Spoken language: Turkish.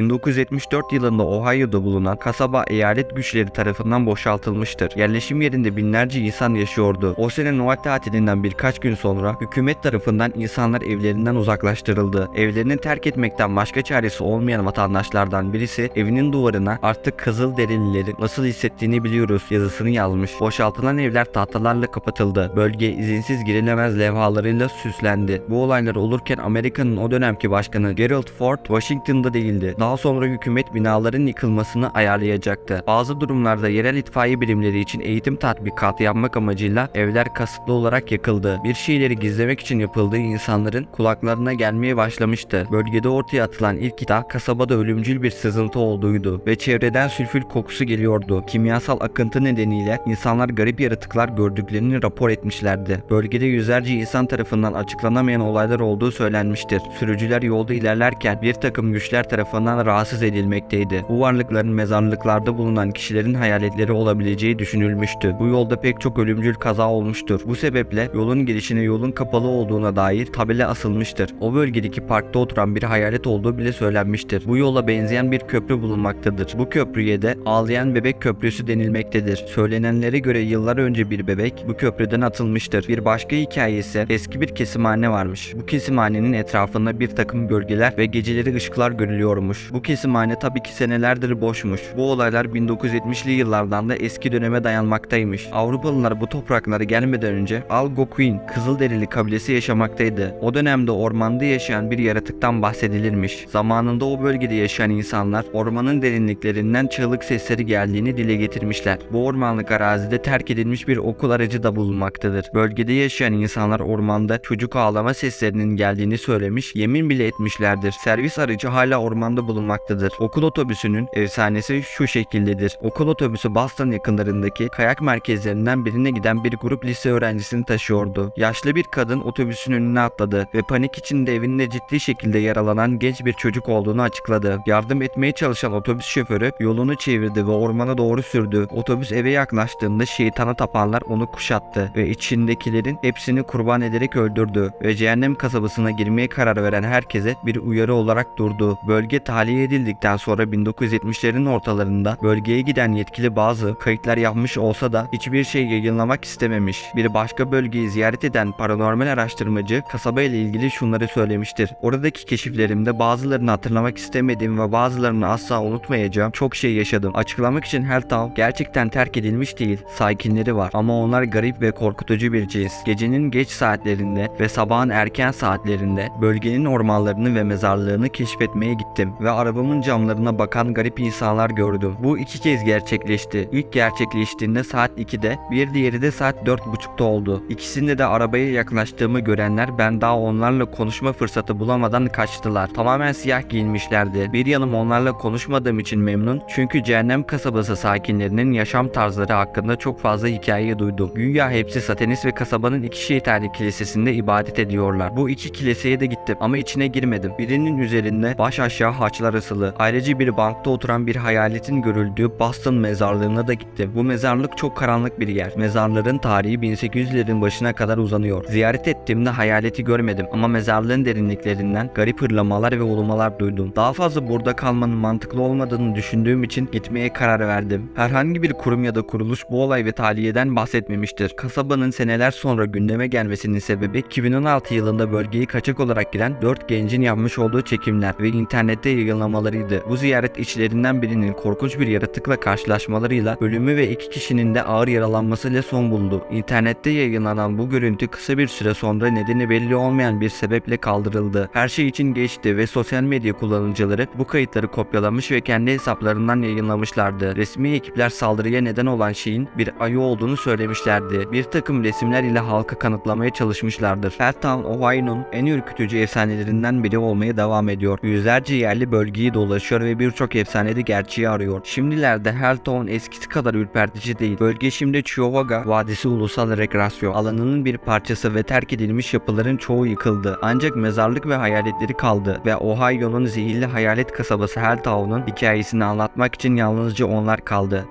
1974 yılında Ohio'da bulunan kasaba eyalet güçleri tarafından boşaltılmıştır. Yerleşim yerinde binlerce insan yaşıyordu. O sene Noel tatilinden birkaç gün sonra hükümet tarafından insanlar evlerinden uzaklaştırıldı. Evlerini terk etmekten başka çaresi olmayan vatandaşlardan birisi evinin duvarına artık Kızıl Derililerin nasıl hissettiğini biliyoruz yazısını yazmış. Boşaltılan evler tahtalarla kapatıldı. Bölge izinsiz girilemez levhalarıyla süslendi. Bu olaylar olurken Amerika'nın o dönemki başkanı Gerald Ford Washington'da değildi. Daha sonra hükümet binaların yıkılmasını ayarlayacaktı. Bazı durumlarda yerel itfaiye birimleri için eğitim tatbikatı yapmak amacıyla evler kasıtlı olarak yakıldı. Bir şeyleri gizlemek için yapıldığı insanların kulaklarına gelmeye başlamıştı. Bölgede ortaya atılan ilk iddia kasabada ölümcül bir sızıntı olduğuydu ve çevreden sülfür kokusu geliyordu. Kimyasal akıntı nedeniyle insanlar garip yaratıklar gördüklerini rapor etmişlerdi. Bölgede yüzlerce insan tarafından açıklanamayan olaylar olduğu söylenmiştir. Sürücüler yolda ilerlerken bir takım güçler tarafından rahatsız edilmekteydi. Bu varlıkların mezarlıklarda bulunan kişilerin hayaletleri olabileceği düşünülmüştü. Bu yolda pek çok ölümcül kaza olmuştur. Bu sebeple yolun girişine yolun kapalı olduğuna dair tabela asılmıştır. O bölgedeki parkta oturan bir hayalet olduğu bile söylenmiştir. Bu yola benzeyen bir köprü bulunmaktadır. Bu köprüye de Ağlayan Bebek Köprüsü denilmektedir. Söylenenlere göre yıllar önce bir bebek bu köprüden atılmıştır. Bir başka hikaye ise eski bir kesimhane varmış. Bu kesimhanenin etrafında bir takım bölgeler ve geceleri ışıklar görülüyormuş. Bu kesimhane tabii ki senelerdir boşmuş. Bu olaylar 1970'li yıllardan da eski döneme dayanmaktaymış. Avrupalılar bu topraklara gelmeden önce Algonquin, Kızılderili kabilesi yaşamaktaydı. O dönemde ormanda yaşayan bir yaratıktan bahsedilirmiş. Zamanında o bölgede yaşayan insanlar ormanın derinliklerinden çığlık sesleri geldiğini dile getirmişler. Bu ormanlık arazide terk edilmiş bir okul aracı da bulunmaktadır. Bölgede yaşayan insanlar ormanda çocuk ağlama seslerinin geldiğini söylemiş, yemin bile etmişlerdir. Servis aracı hala ormanda bulunmaktadır. Okul otobüsünün efsanesi şu şekildedir. Okul otobüsü Boston yakınlarındaki kayak merkezlerinden birine giden bir grup lise öğrencisini taşıyordu. Yaşlı bir kadın otobüsün önüne atladı ve panik içinde evinde ciddi şekilde yaralanan genç bir çocuk olduğunu açıkladı. Yardım etmeye çalışan otobüs şoförü yolunu çevirdi ve ormana doğru sürdü. Otobüs eve yaklaştığında şeytana tapanlar onu kuşattı ve içindekilerin hepsini kurban ederek öldürdü ve cehennem kasabasına girmeye karar veren herkese bir uyarı olarak durdu. Bölge tahliye edildikten sonra 1970'lerin ortalarında bölgeye giden yetkili bazı kayıtlar yapmış olsa da hiçbir şey yayınlamak istememiş. Bir başka bölgeyi ziyaret eden paranormal araştırmacı kasaba ile ilgili şunları söylemiştir. Oradaki keşiflerimde bazılarını hatırlamak istemediğim ve bazılarını asla unutmayacağım çok şey yaşadım. Açıklamak için Helltown gerçekten terk edilmiş değil. Sakinleri var ama onlar garip ve korkutucu bir cins. Gecenin geç saatlerinde ve sabahın erken saatlerinde bölgenin ormanlarını ve mezarlığını keşfetmeye gittim ve arabamın camlarına bakan garip insanlar gördüm. Bu iki kez gerçekleşti. İlk gerçekleştiğinde saat 2'de, bir diğeri de saat 4.30'da oldu. İkisinde de arabaya yaklaştığımı görenler ben daha onlarla konuşma fırsatı bulamadan kaçtılar. Tamamen siyah giyinmişlerdi. Bir yanım onlarla konuşmadığım için memnun çünkü cehennem kasabası sakinlerinin yaşam tarzları hakkında çok fazla hikaye duydum. Güya hepsi satanist ve kasabanın iki şeytani kilisesinde ibadet ediyorlar. Bu iki kiliseye de gittim ama içine girmedim. Birinin üzerinde baş aşağı haçlar asılı. Ayrıca bir bankta oturan bir hayaletin görüldüğü Boston mezarlığına da gittim. Bu mezarlık çok karanlık bir yer. Mezarların tarihi 1800'lerin başına kadar uzanıyor. Ziyaret ettiğimde hayaleti görmedim ama mezarlığın derinliklerinden garip hırlamalar ve ulumalar duydum. Daha fazla burada kalmanın mantıklı olmadığını düşündüğüm için gitmeye karar verdim. Herhangi bir kurum ya da kuruluş bu olay ve taliyeden bahsetmemiştir. Kasabanın seneler sonra gündeme gelmesinin sebebi 2016 yılında bölgeyi kaçak olarak giren 4 gencin yapmış olduğu çekimler ve internette yayınlamalarıydı. Bu ziyaret içlerinden birinin korkunç bir yaratıkla karşılaşmalarıyla ölümü ve iki kişinin de ağır yaralanmasıyla son buldu. İnternette yayınlanan bu görüntü kısa bir süre sonra nedeni belli olmayan bir sebeple kaldırıldı. Her şey için geçti ve sosyal medya kullanıcıları bu kayıtları kopyalamış ve kendi hesaplarından yayınlamışlardı. Resmi ekipler saldırıya neden olan şeyin bir ayı olduğunu söylemişlerdi. Bir takım resimler ile halka kanıtlamaya çalışmışlardır. Helltown, Ohio'nun en ürkütücü efsanelerinden biri olmaya devam ediyor. Yüzlerce yerli bölgeyi dolaşıyor ve birçok efsanede gerçeği arıyor. Şimdilerde Helltown eskisi kadar ürpertici değil. Bölge şimdi Chihuahua Vadisi Ulusal Rekreasyon alanının bir parçası ve terk edilmiş yapıların çoğu yıkıldı. Ancak mezarlık ve hayaletleri kaldı ve Ohio'nun zehirli hayalet kasabası Helltown'un hikayesini anlatmak için yalnızca onlar kaldı.